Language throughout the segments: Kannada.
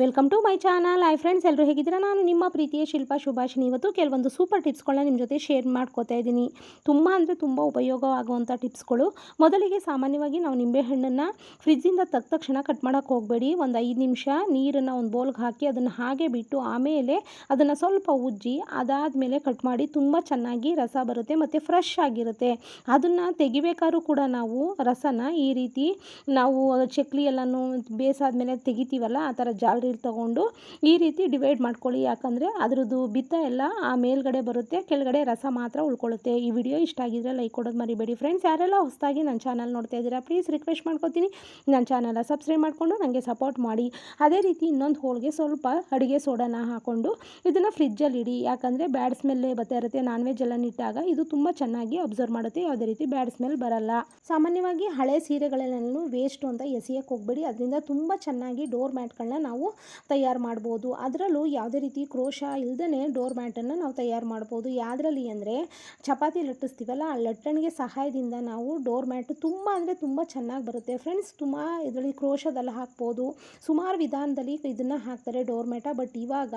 Welcome to my channel hi friends ಎಲ್ಲರೂ ಹೇಗಿದ್ದೀರಾ? ನಾನು ನಿಮ್ಮ ಪ್ರೀತಿಯ ಶಿಲ್ಪ ಶುಭಾಷಿನಿ ಇವತ್ತು ಕೆಲವೊಂದು ಸೂಪರ್ ಟಿಪ್ಸ್ಗಳನ್ನ ನಿಮ್ಮ ಜೊತೆ ಶೇರ್ ಮಾಡ್ಕೋತಾ ಇದ್ದೀನಿ. ತುಂಬ ಅಂದರೆ ತುಂಬ ಉಪಯೋಗವಾಗುವಂಥ ಟಿಪ್ಸ್ಗಳು ಮೊದಲಿಗೆ ಸಾಮಾನ್ಯವಾಗಿ ನಾವು ನಿಂಬೆಹಣ್ಣನ್ನು ಫ್ರಿಜ್ಜಿಂದ ತಕ್ಕ ತಕ್ಷಣ ಕಟ್ ಮಾಡೋಕ್ಕೆ ಹೋಗಬೇಡಿ. ಒಂದು ಐದು ನಿಮಿಷ ನೀರನ್ನು ಒಂದು ಬೋಲ್ಗೆ ಹಾಕಿ ಅದನ್ನು ಹಾಗೆ ಬಿಟ್ಟು ಆಮೇಲೆ ಅದನ್ನು ಸ್ವಲ್ಪ ಉಜ್ಜಿ ಅದಾದ ಮೇಲೆ ಕಟ್ ಮಾಡಿ ತುಂಬ ಚೆನ್ನಾಗಿ ರಸ ಬರುತ್ತೆ ಮತ್ತು ಫ್ರೆಶ್ ಆಗಿರುತ್ತೆ. ಅದನ್ನು ತೆಗಿಬೇಕಾದ್ರೂ ಕೂಡ ನಾವು ರಸನ ಈ ರೀತಿ ನಾವು ಚಕ್ಲಿ ಎಲ್ಲನೂ ಬೇಸಾದ್ಮೇಲೆ ತೆಗಿತೀವಲ್ಲ, ಆ ಥರ ಜಾಲರಿ ತಗೊಂಡು ಈ ರೀತಿ ಡಿವೈಡ್ ಮಾಡ್ಕೊಳ್ಳಿ. ಯಾಕಂದರೆ ಅದರದ್ದು ಬಿತ್ತ ಎಲ್ಲ ಆ ಮೇಲ್ಗಡೆ ಬರುತ್ತೆ, ಕೆಳಗಡೆ ರಸ ಮಾತ್ರ ಉಳ್ಕೊಳ್ಳುತ್ತೆ. ಈ ವಿಡಿಯೋ ಇಷ್ಟ ಆಗಿದ್ರೆ ಲೈಕ್ ಕೊಡೋದು ಮರಿಬೇಡಿ. ಫ್ರೆಂಡ್ಸ್ ಯಾರೆಲ್ಲ ಹೊಸದಾಗಿ ನನ್ನ ಚಾನಲ್ ನೋಡ್ತಾ ಇದ್ದೀರಾ ಪ್ಲೀಸ್ ರಿಕ್ವೆಸ್ಟ್ ಮಾಡ್ಕೊತೀನಿ. ನನ್ನ ಚಾನಲ್ ಸಬ್ಸ್ಕ್ರೈಬ್ ಮಾಡಿಕೊಂಡು ನನಗೆ ಸಪೋರ್ಟ್ ಮಾಡಿ. ಅದೇ ರೀತಿ ಇನ್ನೊಂದು ಹೋಳಿಗೆ ಸ್ವಲ್ಪ ಅಡುಗೆ ಸೋಡಾನ ಹಾಕ್ಕೊಂಡು ಇದನ್ನು ಫ್ರಿಜ್ಜಲ್ಲಿ ಇಡಿ. ಯಾಕಂದರೆ ಬ್ಯಾಡ್ ಸ್ಮೆಲ್ಲೇ ಬರ್ತಾ ಇರುತ್ತೆ. ನಾನ್ ವೆಜ್ ಎಲ್ಲ ಇಟ್ಟಾಗ ಇದು ತುಂಬ ಚೆನ್ನಾಗಿ ಅಬ್ಸರ್ವ್ ಮಾಡುತ್ತೆ. ಯಾವುದೇ ರೀತಿ ಬ್ಯಾಡ್ ಸ್ಮೆಲ್ ಬರಲ್ಲ. ಸಾಮಾನ್ಯವಾಗಿ ಹಳೆ ಸೀರೆಗಳನ್ನೆಲ್ಲೂ ವೇಸ್ಟು ಅಂತ ಎಸೆಯಕ್ಕೆ ಹೋಗ್ಬೇಡಿ. ಅದರಿಂದ ತುಂಬ ಚೆನ್ನಾಗಿ ಡೋರ್ ಮ್ಯಾಟ್ಗಳನ್ನ ನಾವು ತಯಾರು ಮಾಡ್ಬೋದು. ಅದರಲ್ಲೂ ಯಾವುದೇ ರೀತಿ ಕ್ರೋಶ ಇಲ್ಲದೇ ಡೋರ್ ಮ್ಯಾಟನ್ನು ನಾವು ತಯಾರು ಮಾಡ್ಬೋದು. ಯಾವುದ್ರಲ್ಲಿ ಅಂದರೆ ಚಪಾತಿ ಲಟ್ಟಿಸ್ತೀವಲ್ಲ, ಆ ಲಟ್ಟಣಿಗೆ ಸಹಾಯದಿಂದ ನಾವು ಡೋರ್ ಮ್ಯಾಟ್ ತುಂಬ ಅಂದರೆ ತುಂಬ ಚೆನ್ನಾಗಿ ಬರುತ್ತೆ. ಫ್ರೆಂಡ್ಸ್ ತುಂಬ ಇದರಲ್ಲಿ ಕ್ರೋಶದೆಲ್ಲ ಹಾಕ್ಬೋದು. ಸುಮಾರು ವಿಧಾನದಲ್ಲಿ ಇದನ್ನು ಹಾಕ್ತಾರೆ ಡೋರ್ ಮ್ಯಾಟ ಬಟ್ ಇವಾಗ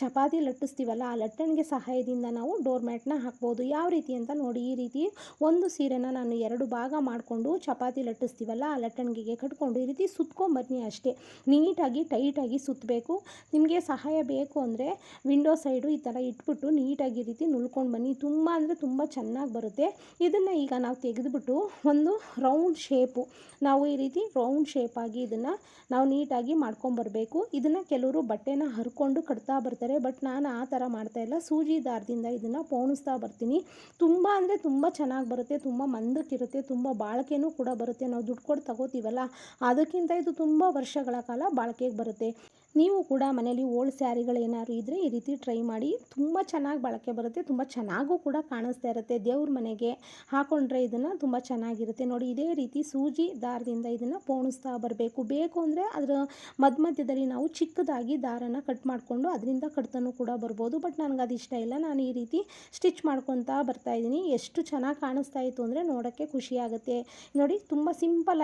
ಚಪಾತಿ ಲಟ್ಟಿಸ್ತೀವಲ್ಲ, ಆ ಲಟ್ಟಣಿಗೆ ಸಹಾಯದಿಂದ ನಾವು ಡೋರ್ ಮ್ಯಾಟ್ನ ಹಾಕ್ಬೋದು. ಯಾವ ರೀತಿ ಅಂತ ನೋಡಿ, ಈ ರೀತಿ ಒಂದು ಸೀರೆನ ನಾನು ಎರಡು ಭಾಗ ಮಾಡಿಕೊಂಡು ಚಪಾತಿ ಲಟ್ಟಿಸ್ತೀವಲ್ಲ, ಆ ಲಟ್ಟಣಿಗೆಗೆ ಕಟ್ಕೊಂಡು ಈ ರೀತಿ ಸುತ್ಕೊಂಬನ್ನಿ ಅಷ್ಟೇ. ನೀಟಾಗಿ ಟೈಟಾಗಿ ಸುತ್ತಬೇಕು. ನಿಮಗೆ ಸಹಾಯ ಬೇಕು ಅಂದರೆ ವಿಂಡೋ ಸೈಡು ಈ ಥರ ಇಟ್ಬಿಟ್ಟು ನೀಟಾಗಿ ರೀತಿ ನುಲ್ಕೊಂಡು ಬನ್ನಿ. ತುಂಬ ಅಂದರೆ ತುಂಬ ಚೆನ್ನಾಗಿ ಬರುತ್ತೆ. ಇದನ್ನು ಈಗ ನಾವು ತೆಗೆದುಬಿಟ್ಟು ಒಂದು ರೌಂಡ್ ಶೇಪು ನಾವು ಈ ರೀತಿ ರೌಂಡ್ ಶೇಪಾಗಿ ಇದನ್ನು ನಾವು ನೀಟಾಗಿ ಮಾಡ್ಕೊಂಬರಬೇಕು ಇದನ್ನು ಕೆಲವರು ಬಟ್ಟೆನ ಹರ್ಕೊಂಡು ಕಟ್ತಾ ಬರ್ತಾರೆ. ಬಟ್ ನಾನು ಆ ಥರ ಮಾಡ್ತಾಯಿಲ್ಲ ಸೂಜಿ ದಾರದಿಂದ ಇದನ್ನು ಪೋಣಿಸ್ತಾ ಬರ್ತೀನಿ. ತುಂಬ ಅಂದರೆ ತುಂಬ ಚೆನ್ನಾಗಿ ಬರುತ್ತೆ. ತುಂಬ ಮಂದಕ್ಕಿರುತ್ತೆ ತುಂಬ ಬಾಳಿಕೆನೂ ಕೂಡ ಬರುತ್ತೆ. ನಾವು ದುಡ್ಡು ಕೊಟ್ಟು ತಗೋತೀವಲ್ಲ. ಅದಕ್ಕಿಂತ ಇದು ತುಂಬ ವರ್ಷಗಳ ಕಾಲ ಬಾಳಿಕೆಗೆ ಬರುತ್ತೆ. ನೀವು ಕೂಡ ಮನೇಲಿ ಓಲ್ಡ್ ಸ್ಯಾರಿಗಳೇನಾದ್ರು ಇದ್ದರೆ ಈ ರೀತಿ ಟ್ರೈ ಮಾಡಿ. ತುಂಬ ಚೆನ್ನಾಗಿ ಬಳಕೆ ಬರುತ್ತೆ, ತುಂಬ ಚೆನ್ನಾಗೂ ಕೂಡ ಕಾಣಿಸ್ತಾ ಇರುತ್ತೆ. ದೇವ್ರ ಮನೆಗೆ ಹಾಕೊಂಡ್ರೆ ಇದನ್ನು ತುಂಬ ಚೆನ್ನಾಗಿರುತ್ತೆ. ನೋಡಿ, ಇದೇ ರೀತಿ ಸೂಜಿ ದಾರದಿಂದ ಇದನ್ನು ಪೋಣಿಸ್ತಾ ಬರಬೇಕು. ಬೇಕು ಅಂದರೆ ಅದರ ಮಧ್ಯ ಮಧ್ಯದಲ್ಲಿ ನಾವು ಚಿಕ್ಕದಾಗಿ ದಾರನ ಕಟ್ ಮಾಡಿಕೊಂಡು ಅದರಿಂದ ಕಟ್ತನೂ ಕೂಡ ಬರ್ಬೋದು. ಬಟ್ ನನಗೆ ಅದು ಇಷ್ಟ ಇಲ್ಲ. ನಾನು ಈ ರೀತಿ ಸ್ಟಿಚ್ ಮಾಡ್ಕೊತಾ ಬರ್ತಾ ಇದ್ದೀನಿ. ಎಷ್ಟು ಚೆನ್ನಾಗಿ ಕಾಣಿಸ್ತಾ ಇತ್ತು ಅಂದರೆ ನೋಡೋಕ್ಕೆ ಖುಷಿಯಾಗುತ್ತೆ ನೋಡಿ, ತುಂಬ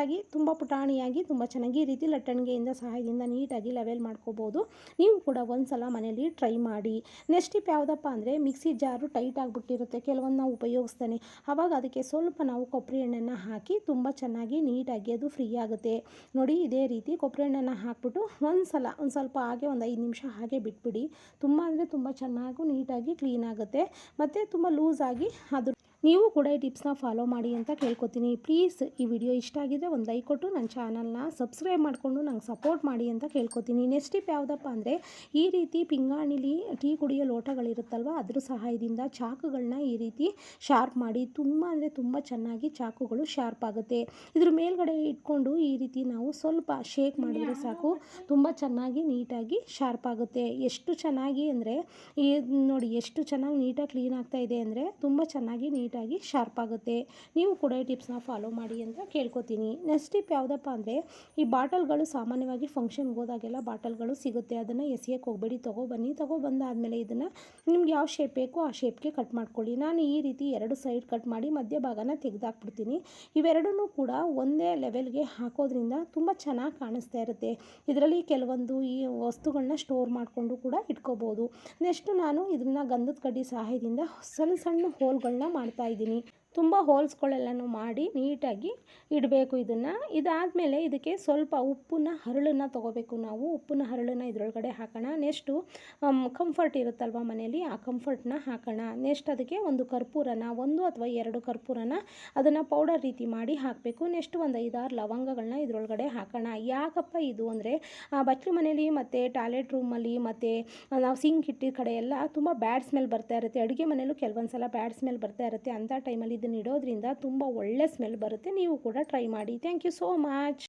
ಆಗಿ, ತುಂಬ ಪುಟಾಣಿಯಾಗಿ, ತುಂಬ ಚೆನ್ನಾಗಿ ಈ ರೀತಿ ಲಟ್ಟಣಿಗೆಯಿಂದ ಸಹಾಯದಿಂದ ನೀಟಾಗಿ ಲೆವೆಲ್ ಮಾಡಿ ಮಾಡ್ಕೋಬೋದು. ನೀವು ಕೂಡ ಒಂದು ಸಲ ಮನೇಲಿ ಟ್ರೈ ಮಾಡಿ. ನೆಕ್ಸ್ಟ್ ಟಿಪ್ ಯಾವುದಪ್ಪ ಅಂದರೆ ಮಿಕ್ಸಿ ಜಾರು ಟೈಟ್ ಆಗಿಬಿಟ್ಟಿರುತ್ತೆ. ಕೆಲವೊಂದು ನಾವು ಉಪಯೋಗಿಸ್ತೇನೆ. ಆವಾಗ ಅದಕ್ಕೆ ಸ್ವಲ್ಪ ನಾವು ಕೊಬ್ಬರಿ ಎಣ್ಣೆನ ಹಾಕಿ ತುಂಬ ಚೆನ್ನಾಗಿ ನೀಟಾಗಿ ಅದು ಫ್ರೀ ಆಗುತ್ತೆ. ನೋಡಿ ಇದೇ ರೀತಿ ಕೊಬ್ಬರಿ ಎಣ್ಣೆನ ಹಾಕ್ಬಿಟ್ಟು ಒಂದು ಸಲ ಒಂದು ಸ್ವಲ್ಪ ಹಾಗೆ ಒಂದು ಐದು ನಿಮಿಷ ಹಾಗೆ ಬಿಟ್ಬಿಡಿ. ತುಂಬ ಅಂದರೆ ತುಂಬ ಚೆನ್ನಾಗೂ ನೀಟಾಗಿ ಕ್ಲೀನ್ ಆಗುತ್ತೆ. ಮತ್ತು ತುಂಬ ಲೂಸಾಗಿ ಅದು ನೀವು ಕೂಡ ಈ ಟಿಪ್ಸ್ನ ಫಾಲೋ ಮಾಡಿ ಅಂತ ಕೇಳ್ಕೊತೀನಿ. ಪ್ಲೀಸ್ ಈ ವಿಡಿಯೋ ಇಷ್ಟ ಆಗಿದ್ರೆ ಒಂದು ಲೈಕ್ ಕೊಟ್ಟು ನನ್ನ ಚಾನಲ್ನ ಸಬ್ಸ್ಕ್ರೈಬ್ ಮಾಡಿಕೊಂಡು ನಂಗೆ ಸಪೋರ್ಟ್ ಮಾಡಿ ಅಂತ ಕೇಳ್ಕೊತೀನಿ. ನೆಕ್ಸ್ಟ್ ಟಿಪ್ ಯಾವುದಪ್ಪ ಅಂದರೆ, ಈ ರೀತಿ ಪಿಂಗಾಣಿಲಿ ಟೀ ಕುಡಿಯೋ ಲೋಟಗಳಿರುತ್ತಲ್ವ, ಅದ್ರ ಸಹಾಯದಿಂದ ಚಾಕುಗಳನ್ನ ಈ ರೀತಿ ಶಾರ್ಪ್ ಮಾಡಿ, ತುಂಬ ಅಂದರೆ ತುಂಬ ಚೆನ್ನಾಗಿ ಚಾಕುಗಳು ಶಾರ್ಪ್ ಆಗುತ್ತೆ. ಇದ್ರ ಮೇಲ್ಗಡೆ ಇಟ್ಕೊಂಡು ಈ ರೀತಿ ನಾವು ಸ್ವಲ್ಪ ಶೇಕ್ ಮಾಡಿದ್ರೆ ಸಾಕು, ತುಂಬ ಚೆನ್ನಾಗಿ ನೀಟಾಗಿ ಶಾರ್ಪ್ ಆಗುತ್ತೆ. ಎಷ್ಟು ಚೆನ್ನಾಗಿ ಅಂದರೆ, ಈ ನೋಡಿ, ಎಷ್ಟು ಚೆನ್ನಾಗಿ ನೀಟಾಗಿ ಕ್ಲೀನ್ ಆಗ್ತಾ ಇದೆ ಅಂದರೆ, ತುಂಬ ಚೆನ್ನಾಗಿ ನೀಟಾಗಿ ಶಾರ್ಪ್ ಆಗುತ್ತೆ. ನೀವು ಕೂಡ ಈ ಟಿಪ್ಸ್ನ ಫಾಲೋ ಮಾಡಿ ಅಂತ ಕೇಳ್ಕೊತೀನಿ. ನೆಕ್ಸ್ಟ್ ಟಿಪ್ ಯಾವುದಪ್ಪ ಅಂದರೆ, ಈ ಬಾಟಲ್ಗಳು ಸಾಮಾನ್ಯವಾಗಿ ಫಂಕ್ಷನ್ಗೆ ಹೋದಾಗೆಲ್ಲ ಬಾಟಲ್ಗಳು ಸಿಗುತ್ತೆ. ಅದನ್ನು ಎಸಿಯಕ್ಕೆ ಹೋಗಬೇಡಿ. ತೊಗೊಬನ್ನಿ ತೊಗೊಬಂದಾದಮೇಲೆ ಇದನ್ನು ನಿಮ್ಗೆ ಯಾವ ಶೇಪ್ ಬೇಕೋ ಆ ಶೇಪ್ಗೆ ಕಟ್ ಮಾಡ್ಕೊಳ್ಳಿ. ನಾನು ಈ ರೀತಿ ಎರಡು ಸೈಡ್ ಕಟ್ ಮಾಡಿ ಮಧ್ಯ ಭಾಗನ ತೆಗೆದಾಕ್ಬಿಡ್ತೀನಿ. ಇವೆರಡೂ ಕೂಡ ಒಂದೇ ಲೆವೆಲ್ಗೆ ಹಾಕೋದ್ರಿಂದ ತುಂಬ ಚೆನ್ನಾಗಿ ಕಾಣಿಸ್ತಾ ಇರುತ್ತೆ. ಇದರಲ್ಲಿ ಕೆಲವೊಂದು ಈ ವಸ್ತುಗಳನ್ನ ಸ್ಟೋರ್ ಮಾಡಿಕೊಂಡು ಕೂಡ ಇಟ್ಕೋಬೋದು. ನೆಕ್ಸ್ಟ್ ನಾನು ಇದನ್ನು ಗಂಧದ ಕಡ್ಡಿ ಸಹಾಯದಿಂದ ಸಣ್ಣ ಸಣ್ಣ ಹೋಲ್ಗಳನ್ನ ಮಾಡ್ತಾ ಇದ್ದೀನಿ. ತುಂಬ ಹೋಲ್ಸ್ಗಳೆಲ್ಲನೂ ಮಾಡಿ ನೀಟಾಗಿ ಇಡಬೇಕು ಇದನ್ನು. ಇದಾದಮೇಲೆ ಇದಕ್ಕೆ ಸ್ವಲ್ಪ ಉಪ್ಪನ್ನ, ಹರಳನ್ನು ತೊಗೋಬೇಕು ನಾವು. ಉಪ್ಪನ್ನ, ಹರಳನ್ನು ಇದರೊಳಗಡೆ ಹಾಕೋಣ. ನೆಕ್ಸ್ಟು ಕಂಫರ್ಟ್ ಇರುತ್ತಲ್ವ ಮನೆಯಲ್ಲಿ? ಆ ಕಂಫರ್ಟ್ನ ಹಾಕೋಣ. ನೆಕ್ಸ್ಟ್ ಅದಕ್ಕೆ ಒಂದು ಕರ್ಪೂರನ, ಒಂದು ಅಥವಾ ಎರಡು ಕರ್ಪೂರನ ಅದನ್ನು ಪೌಡರ್ ರೀತಿ ಮಾಡಿ ಹಾಕಬೇಕು. ನೆಕ್ಸ್ಟ್ ಒಂದು ಐದಾರು ಲವಂಗಗಳನ್ನ ಇದರೊಳಗಡೆ ಹಾಕೋಣ. ಯಾಕಪ್ಪ ಇದು ಅಂದರೆ ಬಚ್ಚಲು ಮನೇಲಿ ಮತ್ತು ಟಾಯ್ಲೆಟ್ ರೂಮಲ್ಲಿ ಮತ್ತು ನಾವು ಸಿಂಕ್ ಇಟ್ಟಿದ ಕಡೆ ಎಲ್ಲ ತುಂಬ ಬ್ಯಾಡ್ ಸ್ಮೆಲ್ ಬರ್ತಾ ಇರುತ್ತೆ. ಅಡುಗೆ ಮನೇಲೂ ಕೆಲವೊಂದು ಸಲ ಬ್ಯಾಡ್ ಸ್ಮೆಲ್ ಬರ್ತಾ ಇರುತ್ತೆ. ಅಂಥ ಟೈಮಲ್ಲಿ ಇದನ್ನ ಇಡೋದ್ರಿಂದ ತುಂಬ ಒಳ್ಳೆ ಸ್ಮೆಲ್ ಬರುತ್ತೆ. ನೀವು ಕೂಡ ಟ್ರೈ ಮಾಡಿ. Thank you so much